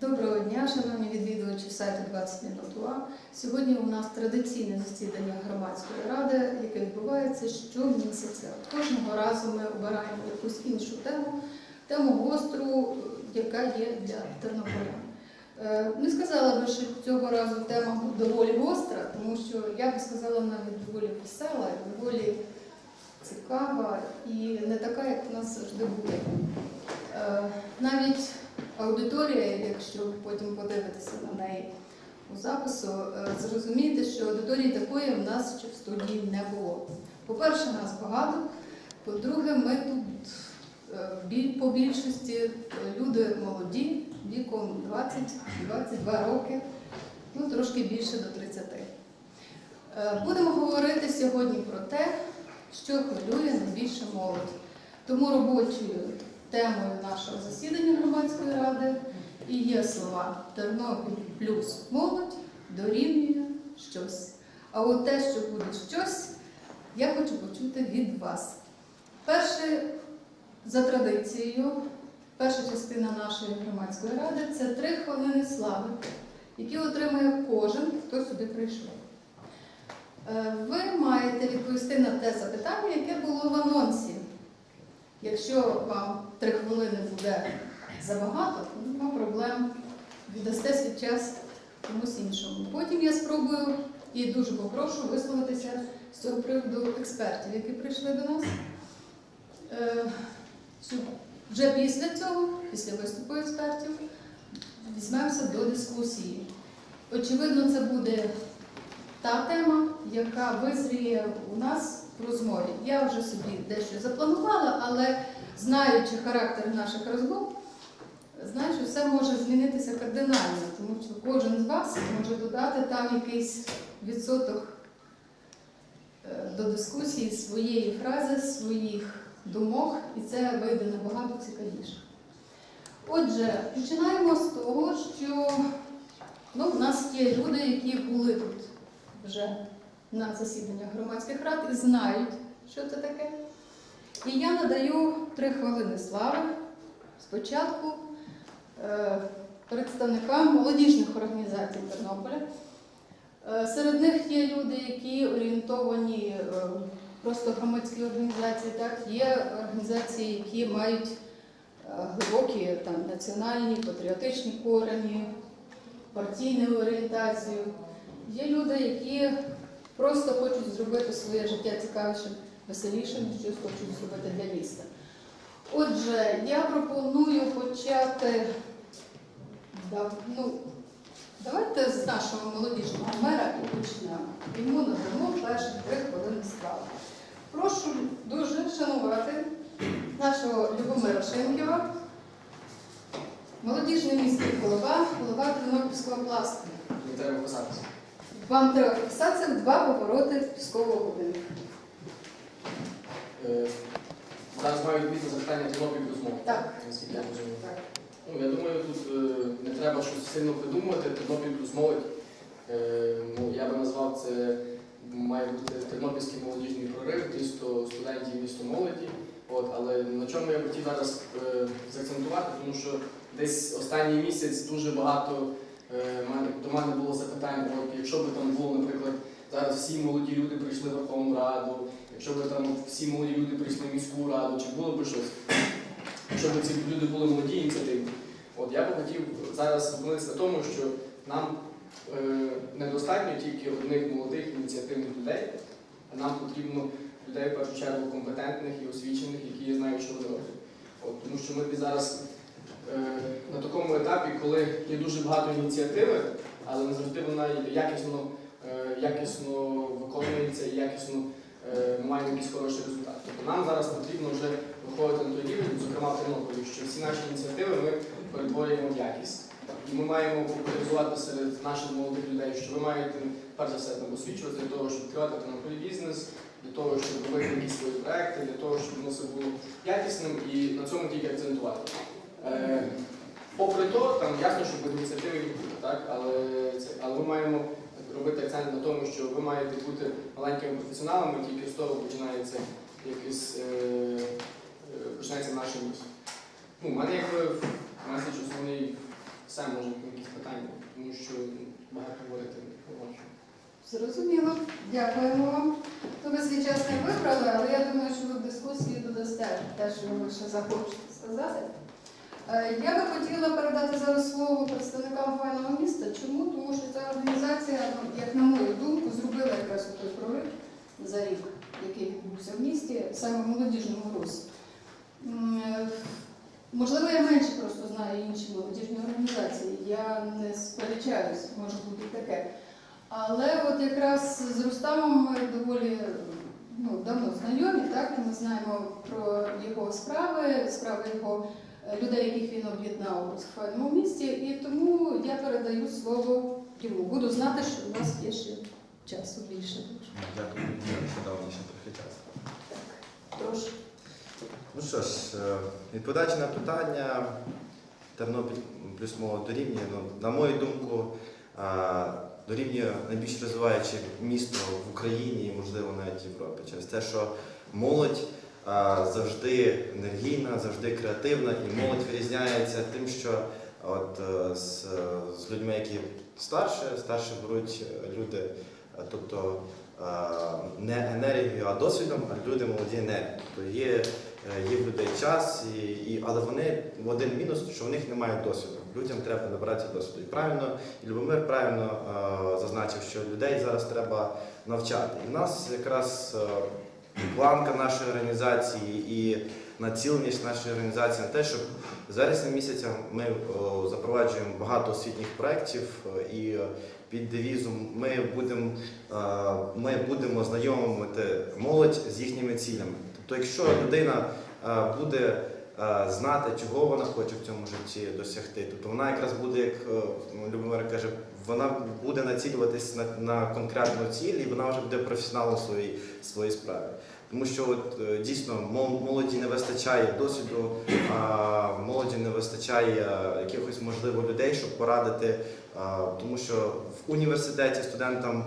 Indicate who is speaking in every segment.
Speaker 1: Доброго дня, шановні відвідувачі сайту 20 Минут.ua. Сьогодні у нас традиційне засідання громадської ради, яке відбувається щомісяця. Кожного разу ми обираємо якусь іншу тему, тему гостру, яка є для тернополян. Е, Не сказала би, що цього разу тема доволі гостра, тому що я би сказала навіть доволі весела, доволі цікава і не така, як у нас завжди буде. Е, Навіть аудиторія, якщо потім подивитися на неї у запису, е, зрозумієте, що аудиторії такої в нас ще в студії не було. По-перше, нас багато. По-друге, ми тут е, по більшості е, люди молоді, віком 20-22 роки, ну трошки більше до 30. Е, Будемо говорити сьогодні про те, що хвилює найбільше молодь. Тому робочою темою нашого засідання громадської ради і є слова Тернопіль плюс молодь дорівнює щось. А от те, що буде щось, я хочу почути від вас. Перше, за традицією, перша частина нашої громадської ради це три хвилини слави, які отримує кожен, хто сюди прийшов. Е, Ви маєте відповісти на те запитання, яке було в анонсі. Якщо вам три хвилини буде забагато, то нема проблем. Віддасте свій час комусь іншому. Потім я спробую і дуже попрошу висловитися з цього приводу експертів, які прийшли до нас. Е, Вже після цього, після виступу експертів, візьмемося до дискусії. Очевидно, це буде та тема, яка визріє у нас в розмові. Я вже собі дещо запланувала, але знаючи характер наших розмов, знаю, що все може змінитися кардинально, тому що кожен з вас може додати там якийсь відсоток е, до дискусії своєї фрази, своїх думок, і це вийде набагато цікавіше. Отже, починаємо з того, що ну, в нас є люди, які були тут вже на засіданнях громадських рад і знають, що це таке. І я надаю три хвилини слави спочатку е, представникам молодіжних організацій Тернополя. Е, Серед них є люди, які орієнтовані е, просто громадські організації, так? є організації, які мають глибокі там, національні, патріотичні корені, партійну орієнтацію. Є люди, які просто хочуть зробити своє життя цікавішим, веселішим, щось хочуть зробити для міста. Отже, я пропоную почати. Ну, давайте з нашого молодіжного мера і почнемо. Йому надамо перші три хвилини справи. Прошу дуже шанувати нашого Любомира Шенківа, молодіжний міський голова, голова Тернопільського пласту.
Speaker 2: Треба писатися.
Speaker 1: Вам треба вписатися в два повороти військового годинника.
Speaker 2: Е, Зараз маю відповідь на запитання Тернопіль мова.
Speaker 1: Так.
Speaker 2: Наскільки я розумію.
Speaker 1: Так.
Speaker 2: Ну, я думаю, тут е, не треба щось сильно придумувати. Тернопіль плюс молодь. Е, ну, я би назвав це має бути Тернопільський молодіжний прорив, місто студентів, місто молоді. От, але на чому я хотів зараз е, заакцентувати, тому що десь останній місяць дуже багато до мене було запитань, от, якщо б там було, наприклад, зараз всі молоді люди прийшли в Верховну Раду, якщо б там всі молоді люди прийшли в міську раду, чи було б щось, якщо б ці люди були молоді ініціативні. От я б хотів зараз зупинитися на тому, що нам е, недостатньо тільки одних молодих ініціативних людей, а нам потрібно людей в першу чергу компетентних і освічених, які знають, що вони роблять. Тому що ми зараз е, на такому етапі, коли є дуже багато ініціативи, але не завжди вона якісно, е, якісно виконується і якісно е, маємо якийсь хороший результат. Тобто нам зараз потрібно вже виходити на той рівень, зокрема в Тернополі, що всі наші ініціативи ми перетворюємо в якість. І ми маємо популяризувати серед наших молодих людей, що ви маєте перш за все освічувати для того, щоб відкривати Тернополі бізнес, для того, щоб робити якісь свої проекти, для того, щоб воно все було якісним і на цьому тільки акцентувати. Е, попри то, там ясно, що без ініціативи не буде, так? Але, це, але ми маємо робити акцент на тому, що ви маєте бути маленькими професіоналами, тільки з того починається якийсь е, е, починається наше місце. Ну, у мене якби меседж основний все може якісь питання, тому що багато говорити не можу.
Speaker 1: Зрозуміло. Дякуємо вам. То ви свій час не вибрали, але я думаю, що ви в дискусії додасте те, що ви ще захочете сказати. Е, Я би хотіла передати зараз слово представникам файного міста. Чому? Тому що ця організація, ну, як на мою думку, зробила якраз той прорив за рік, який відбувся в місті, саме в молодіжному. М, е, Можливо, я менше просто знаю інші молодіжні організації. Я не сперечаюсь, може бути таке. Але от якраз з Рустамом ми доволі ну, давно знайомі, так ми знаємо про його справи, справи його людей, яких він об'єднав у файному місті. І тому я передаю слово йому. Буду знати, що у нас є ще часу більше.
Speaker 3: Дякую, що дав ще трохи часу.
Speaker 1: Так, прошу.
Speaker 3: Ну що ж, е, відповідаючи на питання, Тернопіль плюс молодь дорівнює, ну, на мою думку, е, дорівнює найбільш розвиваюче місто в Україні і, можливо, навіть в Європі. Через те, що молодь завжди енергійна, завжди креативна, і молодь вирізняється тим, що от, е, з, з людьми, які старше, старше беруть люди, е, тобто е, не енергією, а досвідом, а люди молоді енергією. Тобто є Е, Є в людей час, і, і, але вони в один мінус, що в них немає досвіду. Людям треба набиратися досвіду. І правильно, і Любомир правильно е, зазначив, що людей зараз треба навчати. І в нас якраз е, планка нашої організації і націленість нашої організації на те, щоб з вересня місяця ми запроваджуємо багато освітніх проєктів і під девізом ми будемо, е, ми будемо знайомити молодь з їхніми цілями. Тобто, якщо людина е, буде е, знати, чого вона хоче в цьому житті досягти, тобто вона якраз буде, як ну, Любомир каже, вона буде націлюватись на, на конкретну ціль, і вона вже буде професіоналом своїй, своїй справі. Тому що от, е, дійсно мол- молоді не вистачає досвіду, молоді не вистачає якихось можливо людей, щоб порадити. Тому що в університеті студентам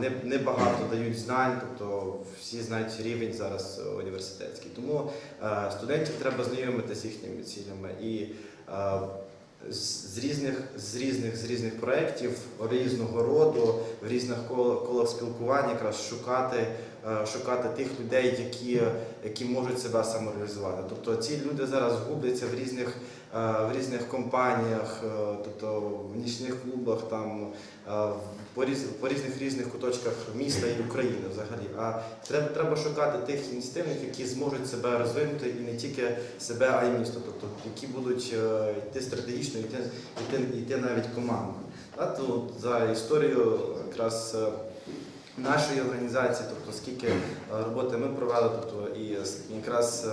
Speaker 3: не, не багато дають знань, тобто всі знають рівень зараз е, університетський. Тому е, студентів треба знайомити з їхніми цілями і з різних, з різних, з різних проєктів різного роду, в різних колах, спілкування якраз шукати, шукати тих людей, які, які можуть себе самореалізувати. Тобто ці люди зараз губляться в різних, е, в різних компаніях, е, тобто в нічних клубах, там, е, по, різ, по різних різних куточках міста і України взагалі. А треба, треба шукати тих ініціативних, які зможуть себе розвинути і не тільки себе, а й місто, тобто які будуть е, йти стратегічно, йти, йти, йти навіть командно. За історію якраз е, нашої організації, тобто скільки е, роботи ми провели, тобто і якраз е,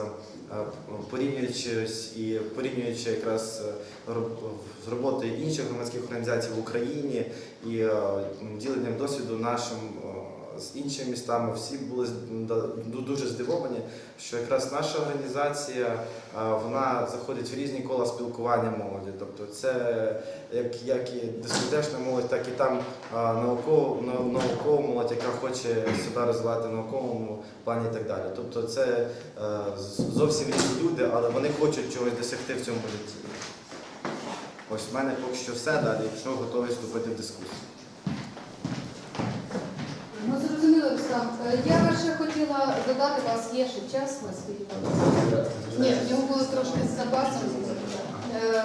Speaker 3: е, порівнюючи і порівнюючи якраз з роботою інших громадських організацій в Україні і діленням досвіду нашим з іншими містами, всі були дуже здивовані, що якраз наша організація е, вона заходить в різні кола спілкування молоді. Тобто це як, як і дискотечна молодь, так і там а, наукова, наукова молодь, яка хоче себе розвивати в науковому плані і так далі. Тобто це е, зовсім різні люди, але вони хочуть чогось досягти в цьому житті. Ось в мене поки що все далі, якщо готові вступити в дискусію.
Speaker 1: Ну, зрозуміло, Руслан. Е, Я перше хотіла додати, у вас є ще час на свій Ні, в нього було трошки з запасом. Е,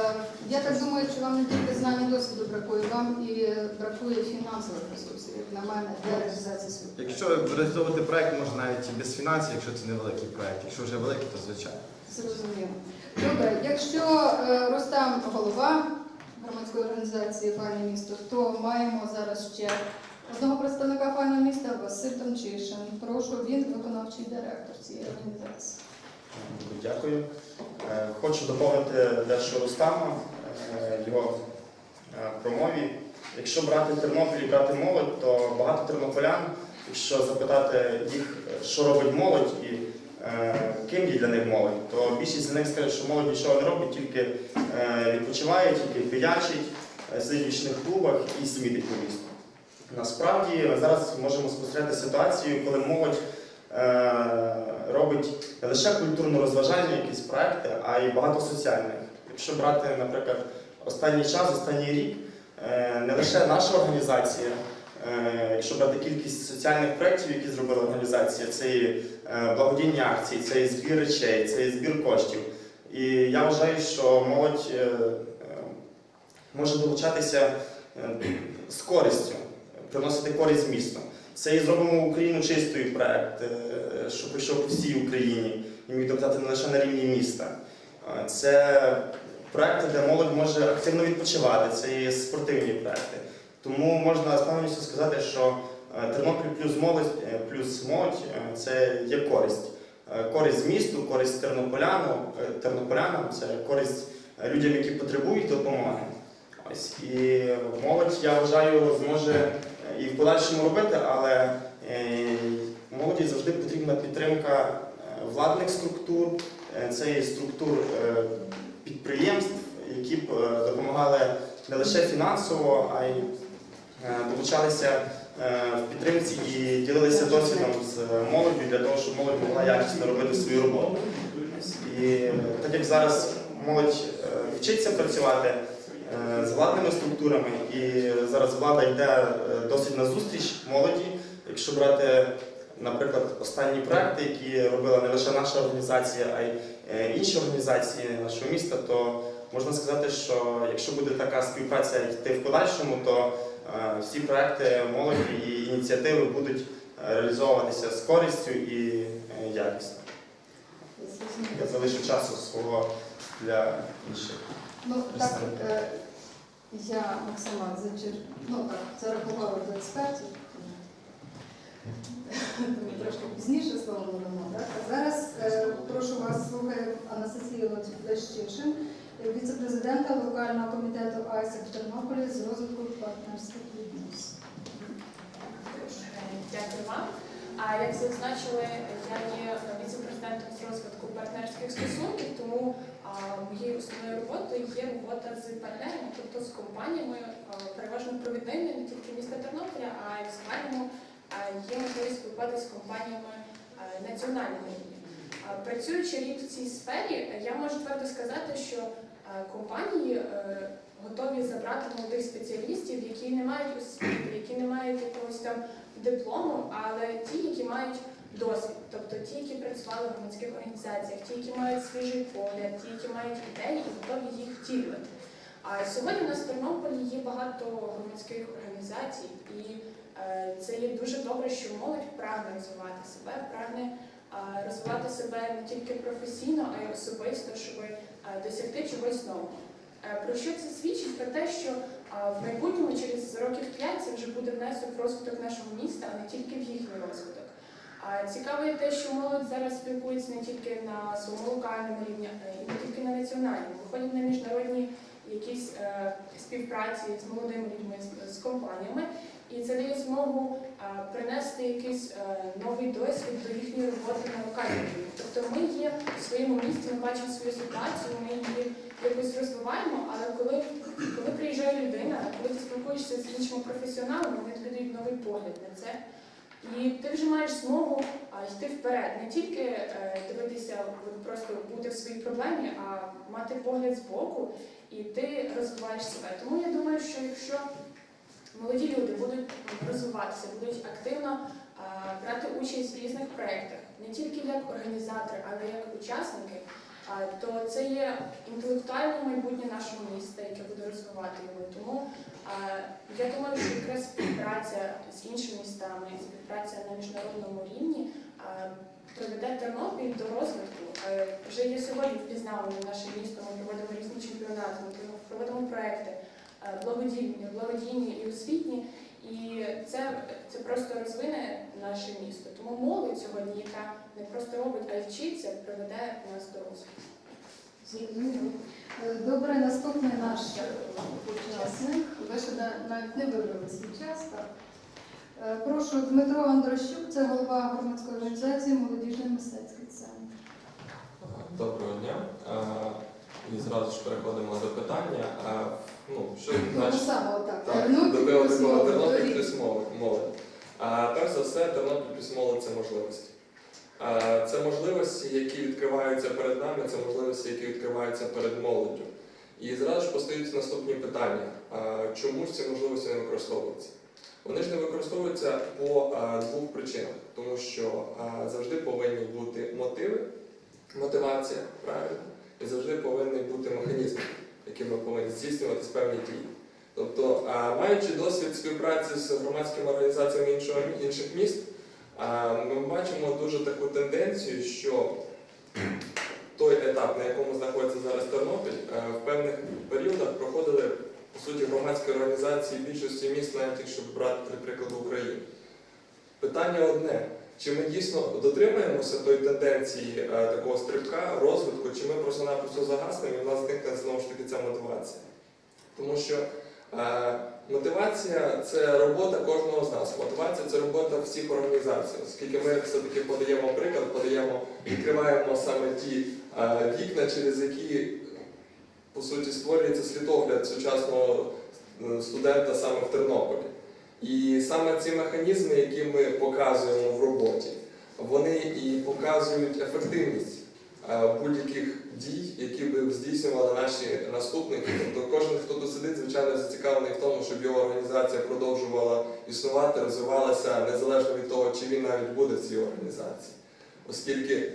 Speaker 1: Я так думаю, що вам не тільки знань і досвіду бракує, вам і бракує фінансових ресурсів, як на мене, для реалізації своїх.
Speaker 3: Якщо реалізовувати проект, можна навіть і без фінансів, якщо це невеликий проект. Якщо вже великий, то звичайно.
Speaker 1: Зрозуміло. Добре, якщо е, Рустам голова громадської організації Файне місто, то маємо зараз ще одного представника файного міста Василь Томчишин. Прошу, він виконавчий директор цієї організації.
Speaker 4: Дякую. Е, Хочу доповнити дещо Рустама, е, його е, промові. Якщо брати Тернопіль і брати молодь, то багато тернополян, якщо запитати їх, що робить молодь і ким є для них молодь, то більшість з них скаже, що молодь нічого не робить, тільки відпочиває, тільки пиячить, сидить в нічних клубах і смітить по місту. Насправді зараз можемо спостерігати ситуацію, коли молодь е, робить не лише культурно-розважальні якісь проекти, а й багато соціальних. Якщо брати, наприклад, останній час, останній рік е, не лише наша організація, е, якщо брати кількість соціальних проєктів, які зробила організація, це і благодійні акції, це і збір речей, це і збір коштів. І я вважаю, що молодь може долучатися з користю, приносити користь місту. Це і зробимо Україну чистою проект, е, що прийшов по всій Україні і міг доказати не лише на рівні міста. Це проекти, де молодь може активно відпочивати, це і спортивні проекти. Тому можна з певністю сказати, що е, Тернопіль плюс молодь, е, плюс молодь це є користь. Користь місту, користь тернополяну, тернополянам, це користь людям, які потребують допомоги. Ось і молодь, я вважаю, зможе і в подальшому робити, але е, молоді завжди потрібна підтримка е, владних структур, е, це і структур підприємств, які б допомагали не лише фінансово, а й долучалися в підтримці і ділилися досвідом з молоддю для того, щоб молодь могла якісно робити свою роботу. І так як зараз молодь вчиться працювати з владними структурами, і зараз влада йде е, досить на зустріч молоді. Якщо брати, наприклад, останні проекти, які робила не лише наша організація, а й е, інші організації нашого міста, то можна сказати, що якщо буде така співпраця йти в подальшому, то е, всі проекти молоді і ініціативи будуть е, реалізовуватися з користю і е, якісно. Я залишу часу свого для інших.
Speaker 1: Ну, так, е, я Максима зачер... ну так, це рахувала до експертів. Трошки пізніше слово надамо. А зараз е, прошу вас слухає Анастасія Лещишин, віце-президента локального комітету АйСЕК в Тернополі з розвитку партнерських відносин.
Speaker 5: Дякую вам. А як зазначили, я є віце-президентом з розвитку партнерських стосунків, тому моєю основною роботою є робота з партнерами, тобто з компаніями, переважно провідними не тільки міста Тернополя, а й в загальному є можливість спілкуватися з компаніями а, національного рівня. Працюючи рік в цій сфері, я можу твердо сказати, що компанії е, готові забрати молодих спеціалістів, які не мають освіти, які не мають якогось там диплому, але ті, які мають досвід, тобто ті, які працювали в громадських організаціях, ті, які мають свіжий погляд, ті, які мають ідеї і готові їх втілювати. А сьогодні у нас в Тернополі є багато громадських організацій, і е, це є дуже добре, що молодь прагне розвивати себе, прагне е, розвивати себе не тільки професійно, а й особисто, щоб е, досягти чогось нового. Е, Про що це свідчить? Про те, що а в майбутньому, через років 5, це вже буде внесок в розвиток нашого міста, а не тільки в їхній розвиток. Цікаво те, що молодь зараз спілкується не тільки на своєму локальному рівні, а й не тільки на національному, виходять на міжнародні якісь е, співпраці з молодими людьми, з, компаніями, і це дає змогу е, принести якийсь е, новий досвід до їхньої роботи на локальному рівні. Тобто ми є в своєму місті, ми бачимо свою ситуацію, ми її якось розвиваємо, але коли коли приїжджає людина, коли ти спілкуєшся з іншими професіоналами, вони тобі дають новий погляд на це. І ти вже маєш змогу йти вперед, не тільки е, дивитися, просто бути в своїй проблемі, а мати погляд збоку, і ти розвиваєш себе. Тому я думаю, що якщо молоді люди будуть розвиватися, будуть активно брати участь в різних проєктах, не тільки як організатори, але як учасники, то це є інтелектуальне майбутнє нашого міста, яке буде розвивати його. Тому я думаю, що якраз співпраця з іншими містами, співпраця на міжнародному рівні приведе Тернопіль до розвитку. Е, Вже є сьогодні впізнавано наше місто. Ми проводимо різні чемпіонати, ми проводимо проекти благодійні, благодійні і освітні. І це, це просто розвине наше місто. Тому молодь сьогодні, яка не просто робить, а й вчиться, приведе нас до розвитку.
Speaker 1: Е, Добре, наступний наш учасник. Ви ще навіть не вибрали свій час. Так. Е, Прошу Дмитро Андрощук, це голова громадської організації Молодіжний мистецький центр.
Speaker 6: Доброго дня. Е, І зразу ж переходимо до питання. Ну, що
Speaker 1: Ну,
Speaker 6: значить
Speaker 1: саме отак.
Speaker 6: так,
Speaker 1: Тернопіль плюс молодь.
Speaker 6: Тернопіль плюс молодь. молодь. Перш за все, Тернопіль плюс молодь це можливості. Це можливості, які відкриваються перед нами, це можливості, які відкриваються перед молоддю. І зразу ж постають наступні питання: чому ж ці можливості не використовуються? Вони ж не використовуються по двох причинах, тому що завжди повинні бути мотиви, мотивація, правильно, і завжди повинні бути механізми, якими повинні здійснюватись певні дії. Тобто, маючи досвід співпраці з громадськими організаціями інших міст, ми бачимо дуже таку тенденцію, що той етап, на якому знаходиться зараз Тернопіль, е, в певних періодах проходили по суті громадські організації більшості міст, навіть якщо брати для прикладу Україну. Питання одне: чи ми дійсно дотримуємося тої тенденції е, такого стрибка, розвитку, чи ми просто-напросто загаснемо і в нас зникне знову ж таки ця мотивація? Тому що е, мотивація це робота кожного з нас. Мотивація це робота всіх організацій, оскільки ми все-таки подаємо приклад, подаємо, відкриваємо саме ті е, вікна, через які по суті створюється світогляд сучасного е, студента саме в Тернополі. І саме ці механізми, які ми показуємо в роботі, вони і показують ефективність е, будь-яких дій, які би здійснювали наші наступники. Тобто кожен, хто тут сидить, звичайно, зацікавлений в тому, щоб його організація продовжувала існувати, розвивалася незалежно від того, чи він навіть буде в цій організації, оскільки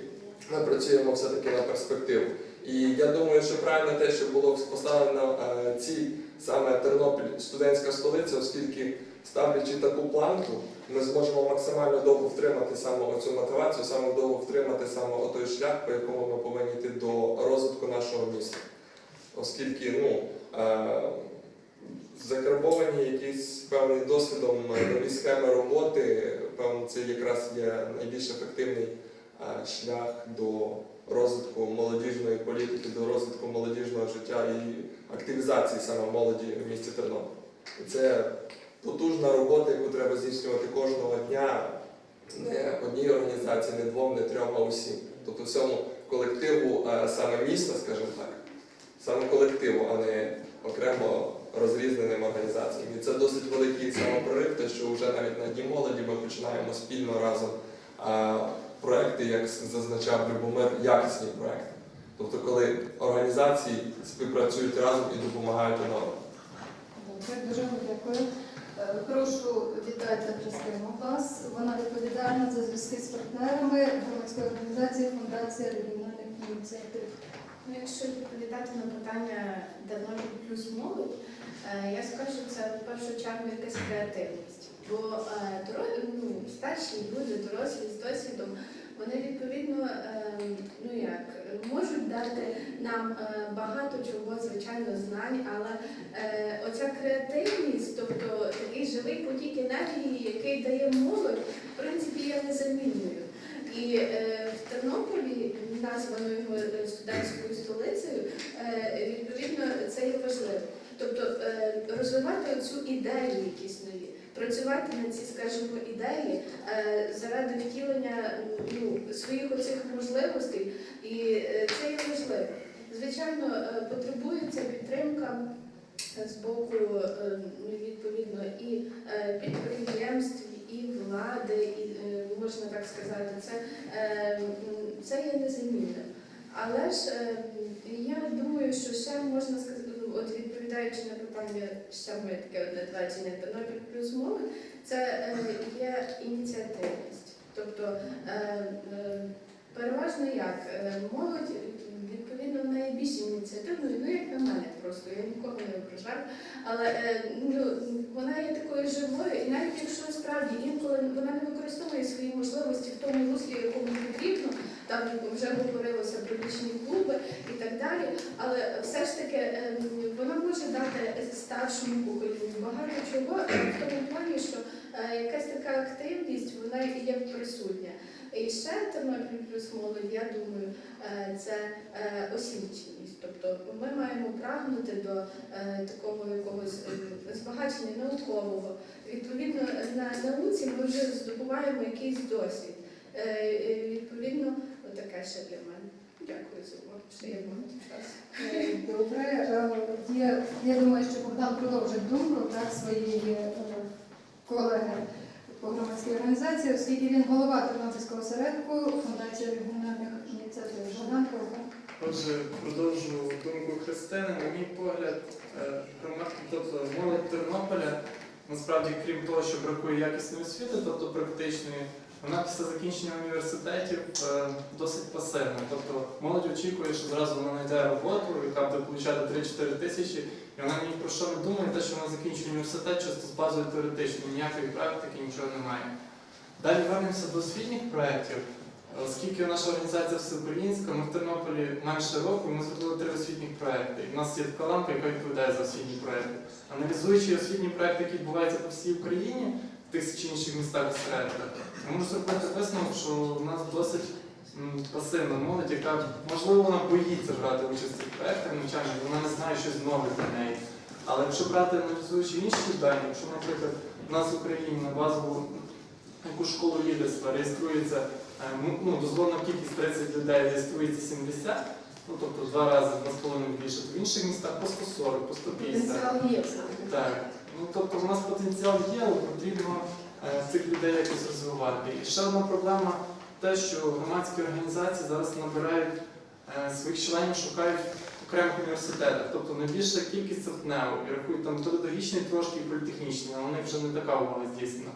Speaker 6: ми працюємо все-таки на перспективу. І я думаю, що правильно те, що було поставлено е, ціль саме Тернопіль студентська столиця, оскільки ставлячи таку планку, ми зможемо максимально довго втримати саме оцю мотивацію, саме довго втримати саме той шлях, по якому ми повинні йти до розвитку нашого міста. Оскільки ну, е, закарбовані якісь певним досвідом е, нові схеми роботи, певно, це якраз є найбільш ефективний е, шлях до розвитку молодіжної політики, до розвитку молодіжного життя і активізації саме молоді в місті Тернопіль. Це потужна робота, яку треба здійснювати кожного дня не одній організації, не двом, не трьом, а усім. Тобто всьому колективу саме міста, скажімо так, саме колективу, а не окремо розрізненим організаціям. І це досить великий самопрорив, те, що вже навіть на Дні молоді ми починаємо спільно разом проекти, як зазначав Любомир, якісні проекти. Тобто, коли організації співпрацюють разом і допомагають одному.
Speaker 1: Дуже дякую. Е, Прошу вітати Христину Бас. Вона відповідальна за зв'язки з партнерами громадської організації Фундація регіональних ініціатив.
Speaker 7: Ну, Якщо відповідати на питання давно плюс молодь, е, я скажу, це в першу чергу якась креативність. Бо е, ну, старші люди, дорослі з досвідом, вони відповідно е, ну як, можуть дати нам е, багато чого, звичайно, знань, але е, оця креативність, тобто такий живий потік енергії, який дає молодь, в принципі, є незамінною. І е, в Тернополі, названою е, студентською столицею, відповідно це є важливо. Тобто розвивати цю ідею якісь нові, працювати на ці, скажімо, ідеї е, заради втілення ну, своїх оцих можливостей, і е, це є важливо. Звичайно, е, потребується підтримка з боку ну, відповідно і підприємств, і влади, і можна так сказати, це, це є незамінним. Але ж я думаю, що ще можна сказати, от відповідаючи на питання, ще моє таке одне твердження Тернопіль плюс молодь, це е, є ініціативність. Тобто е, е, переважно як молодь відповідно найбільш ініціативною, ну як на мене просто, я нікого не ображаю. Але ну, вона є такою живою, і навіть якщо справді інколи вона не використовує свої можливості в тому руслі, якому потрібно, там вже говорилося про лічні клуби і так далі. Але все ж таки е, вона може дати старшому поколінню багато чого в тому плані, що е, якась така активність вона є присутня. І ще Тернопіль плюс молодь, я думаю, е, це е, освіченість. Тобто ми маємо прагнути до такого якогось е, збагачення наукового. Відповідно, на науці ми вже здобуваємо якийсь досвід. Відповідно, отаке ще для мене. Дякую за увагу, що я маю час.
Speaker 1: Е, Добре, Е, є, я думаю, що Богдан продовжить думку так, своєї е, колеги по громадській організації, оскільки він голова Тернопільського осередку Фундації регіональних ініціатив. Богдан Ковка.
Speaker 8: Отже, продовжу думку Христини. На мій погляд, е, тобто молодь Тернополя, насправді, крім того, що бракує якісної освіти, тобто практичної, вона після закінчення університетів е, досить пасивна. Тобто молодь очікує, що зразу вона знайде роботу, яка буде отримати 3-4 тисячі, і вона ні про що не думає, те, що вона закінчує університет, чисто з базою теоретичної, ніякої практики, нічого немає. Далі вернемося до освітніх проєктів. Оскільки наша організація всеукраїнська, ми в Тернополі менше року, ми зробили три освітніх проекти. І в нас є така лампа, яка відповідає за освітні проекти. Аналізуючи освітні проекти, які відбуваються по всій Україні, чи інших містах осередках, я можу зробити висновок, що в нас досить пасивна молодь, яка можливо вона боїться брати участь в цих проектах навчання, бо вона не знає щось нове для неї. Але якщо брати аналізуючи інші дані, якщо, наприклад, в нас в Україні на базову яку школу лідерства реєструється Е, ну, дозволена кількість 30 людей реєструється 70, ну тобто два рази, два з половиною більше, то в інших містах по 140, по 150.
Speaker 1: Потенціал є.
Speaker 2: Так. Ну тобто в нас потенціал є, але потрібно е, цих людей якось розвивати. І ще одна проблема те, що громадські організації зараз набирають е, своїх членів, шукають в окремих університетах. Тобто найбільша кількість це в ТНЕУ. І рахують там педагогічний трошки і політехнічний, але у них вже не така умова здійснена.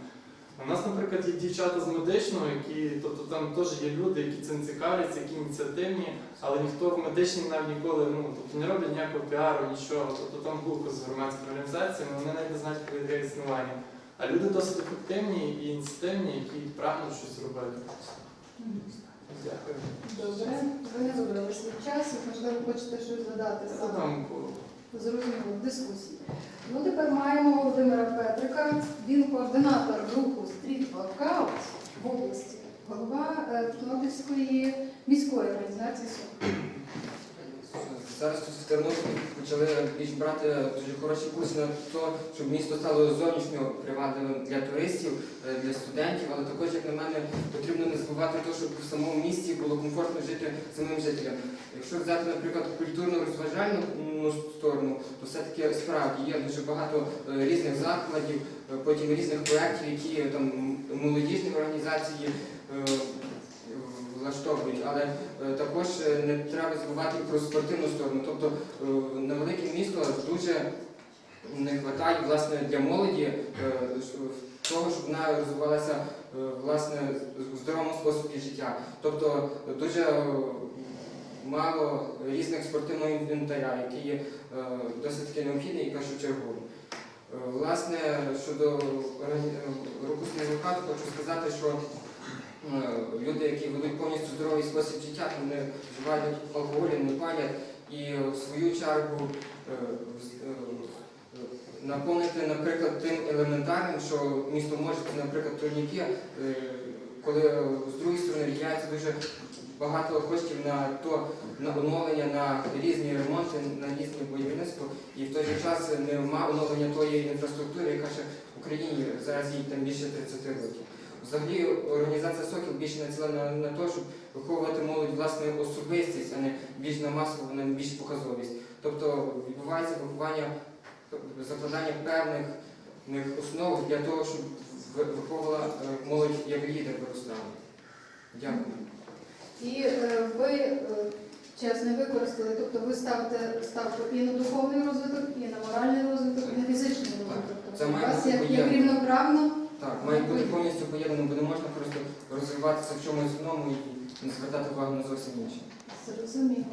Speaker 2: У нас, наприклад, є дівчата з медичного, які, тобто там теж є люди, які цим цікавляться, які ініціативні, але ніхто в медичній навіть ніколи ну, тобто не роблять ніякого піару, нічого. Тобто там глухо з громадськими організаціями, вони навіть не знають про яке існування. А люди досить ефективні і ініціативні, які прагнуть щось зробити. Дякую.
Speaker 1: Добре, ви не вибрали свій час, можливо, хочете щось додати Зрозуміло, в дискусії. Ну, тепер маємо Володимира Петрика. Він координатор руху Street Workout в області, голова е, Тернопільської міської організації «СОК».
Speaker 9: Зараз тут в почали більш брати дуже хороші курси на те, щоб місто стало зовнішньо привабливим для туристів, е, для студентів, але також, як на мене, потрібно не забувати те, щоб в самому місті було комфортно жити самим жителям. Якщо взяти, наприклад, культурно-розважальну сторону, то все-таки справді є дуже багато е, різних закладів, е, потім різних проєктів, які там молодіжні організації. Влаштовують, але е, також е, не треба забувати про спортивну сторону. Тобто е, на велике місто дуже не вистачає власне для молоді того, щоб вона розвивалася власне в здоровому способі життя. Тобто дуже мало різних спортивного інвентаря, який є досить таки необхідний і. Е, Власне, щодо е, хочу сказати, що люди, які ведуть повністю здоровий спосіб життя, не вживають алкоголю, не палять, і е, в свою чергу е, е, наповнити, наприклад, тим елементарним, що місто може, наприклад, турніки, е, коли е, з другої сторони виділяється дуже багато коштів на то на оновлення, на різні ремонти, на різні будівництво, і в той же час нема оновлення тої інфраструктури, яка ще в Україні зараз їй там більше 30 років. Взагалі організація Сокіл більше націлена на те, щоб виховувати молодь власне особистість, а не більш на масову, на більш показовість. Тобто відбувається виховання, закладання певних основ для того, щоб виховувала е, молодь як лідер виростала. Дякую.
Speaker 1: І е, ви е, час не використали, тобто ви ставите ставку і на духовний розвиток, і на моральний розвиток, і на фізичний розвиток.
Speaker 9: Це
Speaker 1: Тобто у вас як рівноправно
Speaker 9: Так, має бути повністю поєднано, бо не можна просто розвиватися в чомусь одному і не звертати увагу на зовсім інше.
Speaker 1: Зрозуміло.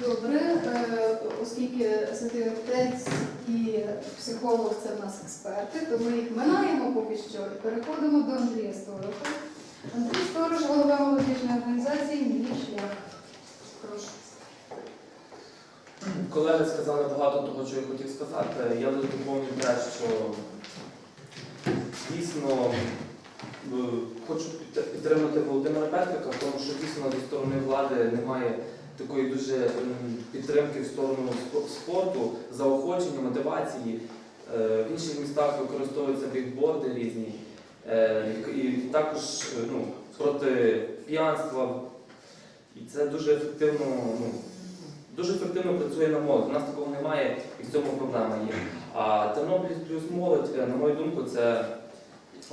Speaker 1: Добре, е, оскільки святий отець і психолог це в нас експерти, то ми їх минаємо поки що і переходимо до Андрія Стороша. Андрій Сторож, голова молодіжної організації Мій шлях. Прошу.
Speaker 10: Колеги сказали багато того, що я хотів сказати. Я лише доповню те, що дійсно е, хочу підтримати Володимира Петрика, тому що дійсно зі сторони влади немає такої дуже підтримки в сторону спорту, заохочення, мотивації. Е, В інших містах використовуються бігборди різні. Е, і- також ну, проти п'янства. І це дуже ефективно. Ну, дуже ефективно працює на молодь. У нас такого немає і в цьому проблема є. А Тернопіль плюс молодь, на мою думку, це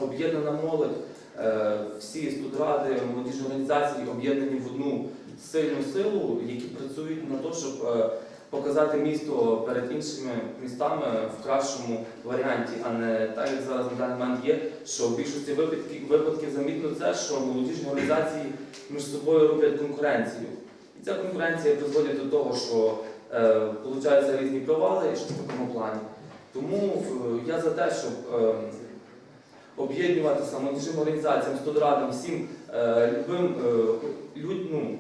Speaker 10: об'єднана молодь. Е, Всі студради, молодіжні організації об'єднані в одну сильну силу, які працюють на те, щоб е, показати місто перед іншими містами в кращому варіанті, а не так, як зараз на даний момент є, що в більшості випадків, випадків замітно це, що молодіжні організації між собою роблять конкуренцію. І ця конкуренція призводить до того, що е, получаються різні провали і щось в такому плані. Тому е, я за те, щоб е, об'єднуватися молодіжним організаціям, студрадам, всім е, любим е, люд, ну,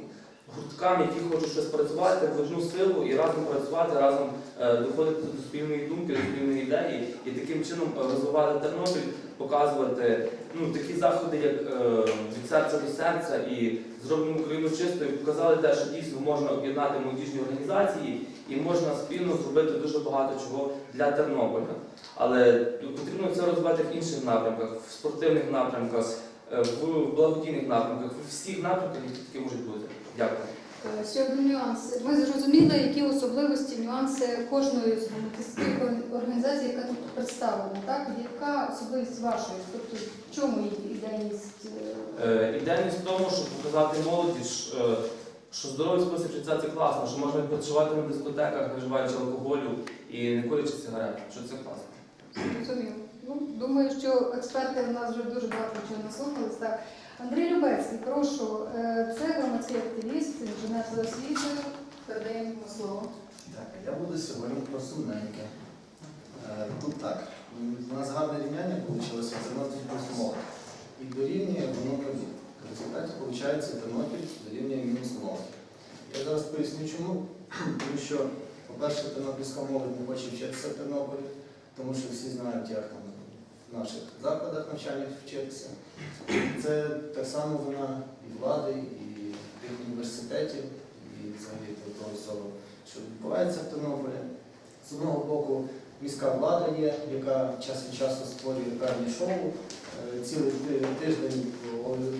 Speaker 10: гурткам, які хочуть щось працювати в одну силу і разом працювати, разом е, доходити до спільної думки, до спільної ідеї і таким чином е, розвивати Тернопіль, показувати ну, такі заходи, як е, від серця до серця і зробимо Україну чистою, показали те, що дійсно можна об'єднати молодіжні організації і можна спільно зробити дуже багато чого для Тернополя. Але потрібно це розвивати в інших напрямках, в спортивних напрямках, е, в благодійних напрямках, в всіх напрямках, які такі можуть бути. Дякую.
Speaker 1: Е, Ще один нюанс. Ми зрозуміли, які особливості, нюанси кожної з громадських організацій, яка тут представлена. Так? Яка особливість вашої? Тобто в чому її ідейність? е,
Speaker 10: Ідейність в тому, щоб показати молоді, що здоровий спосіб життя це класно, що можна відпочивати на дискотеках, не вживаючи алкоголю і не курячи сигарет, що це класно.
Speaker 1: Ну, думаю, що експерти в нас вже дуже багато чого наслухались. Андрій Любецький, прошу, Е, це громадський активіст, інженер за освітою. Передаємо слово.
Speaker 11: Так, я буду сьогодні про сумненьке. Е, Тут так, у нас гарне рівняння вийшло, носить плюс І дорівнює воно нулі. В результаті виходить Тернопіль дорівнює мінус молодь. Я зараз поясню чому. Тому що, по-перше, тернопільська молодь не хоче вчитися в Тернополі, тому що всі знають, як там в наших закладах навчання вчитися. Це так само вина і влади, і тих університетів, і взагалі того всього що відбувається в Тернополі. З одного боку, міська влада є, яка час від часу створює певні шоу. Е, Цілий тиждень,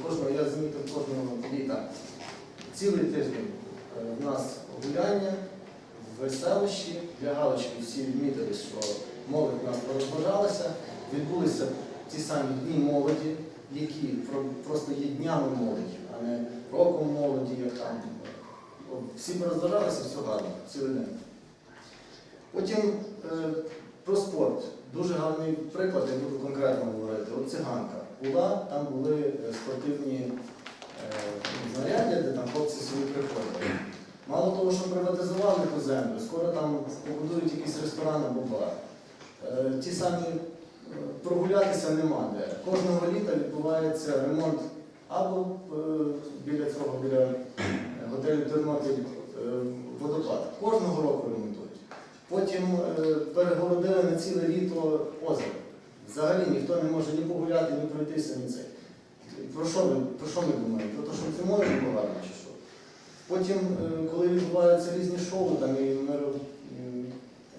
Speaker 11: кожного, я замітив кожного літа, цілий тиждень е, в нас гуляння, веселощі, для галочки всі відмітили, що молодь нас порозважалася, відбулися ті самі дні молоді, які просто є днями молоді, а не роком молоді, як там. Всі порозважалися, все гарно, цілий день. Потім е, про спорт. Дуже гарний приклад, я буду конкретно говорити. От циганка була, там були е, спортивні е, знаряддя, де там хлопці собі приходили. Мало того, що приватизували ту землю, скоро там побудують якийсь ресторан або бар. Е, ті самі е, прогулятися нема де. Кожного літа відбувається ремонт або е, біля цього, біля готелю Тернопіль водопад. Кожного року ремонтують. Потім перегородили на ціле літо озеро. Взагалі ніхто не може ні погуляти, ні пройтися, ні це. Про що ви, про що ми думаємо? Про те, що це було гарно чи що? Потім, коли відбуваються різні шоу, там і миро, м,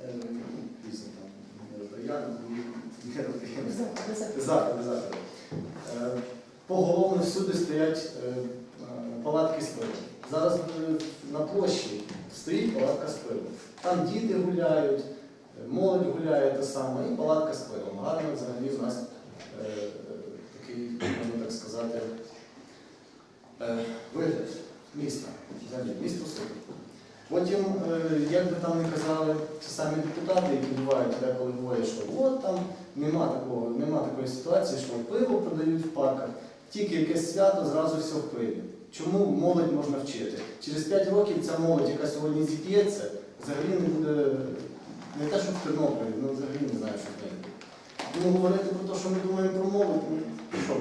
Speaker 11: е, пісні там,
Speaker 1: заходи.
Speaker 11: Е, Поголовно всюди стоять е, палатки з пивом. Зараз е, на площі стоїть палатка з пивом. Там діти гуляють, е, молодь гуляє те саме, і палатка з пивом. Гарно взагалі у нас такий, можна так сказати, вигляд міста. Взагалі, місто супер. Потім, е, як би там не казали ті самі депутати, які бувають деколи говорять, що от там нема такого, нема такої ситуації, що пиво продають в парках, тільки якесь свято, зразу все в пиві. Чому молодь можна вчити? Через 5 років ця молодь, яка сьогодні зіп'ється, взагалі не буде не те, що в Тернополі, ну взагалі не знаю, що в неї. Тому говорити про те, що ми думаємо про молодь, ну що?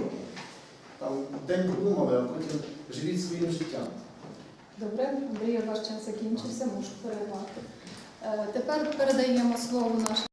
Speaker 11: Там день подумали, а потім живіть своїм життям.
Speaker 1: Добре, Андрій, ваш час закінчився, можу перервати. Е, Тепер передаємо слово нашим